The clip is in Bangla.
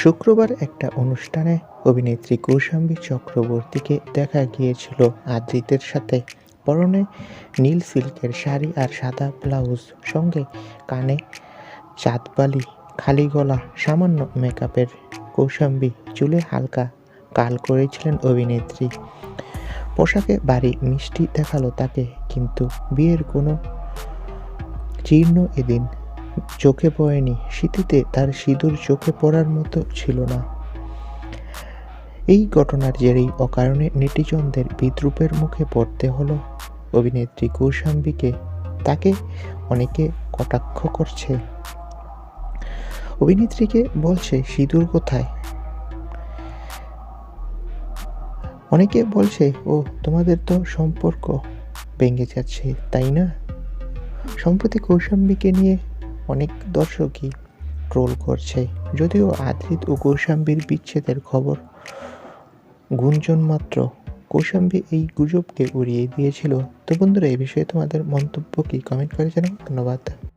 শুক্রবার একটা অনুষ্ঠানে অভিনেত্রী কৌশাম্বী চক্রবর্তীকে দেখা গিয়েছিল আদ্রিতের সাথে। পরনে নীল সিল্কের শাড়ি আর সাদা ব্লাউজ, সঙ্গে কানে চাঁদবালি, খালি গলা, সামান্য মেকআপের কৌশাম্বী চুলে হালকা কাল করেছিলেন অভিনেত্রী। পোশাকে বাড়ি মিষ্টি দেখাল তাকে, কিন্তু বিয়ের কোনো চিহ্ন এদিন চোখে পড়েনি। শীতিতে তার সিঁদুর চোখে পড়ার মতো ছিল না। এই ঘটনার জেরেই অকারণে নেটিজনদের বিদ্রুপের মুখে পড়তে হলো। অভিনেত্রী কৌশাম্বীকে। তাকে অনেকে কটাক্ষ করছে। অভিনেত্রীকে বলছে, সিঁদুর কোথায়? অনেকে বলছে, ও, তোমাদের তো সম্পর্ক ভেঙে যাচ্ছে, তাই না? সম্প্রতি কৌশাম্বীকে নিয়ে অনেক দর্শকই ট্রোল করছে। যদিও আদ্রিত ও কৌশাম্বীর বিচ্ছেদের খবর, গুঞ্জন মাত্র। কৌশাম্বী এই গুজবকে উড়িয়ে দিয়েছিল। তো বন্ধুরা এই বিষয়ে তোমাদের মন্তব্য কি? কমেন্ট করে জানাও। ধন্যবাদ।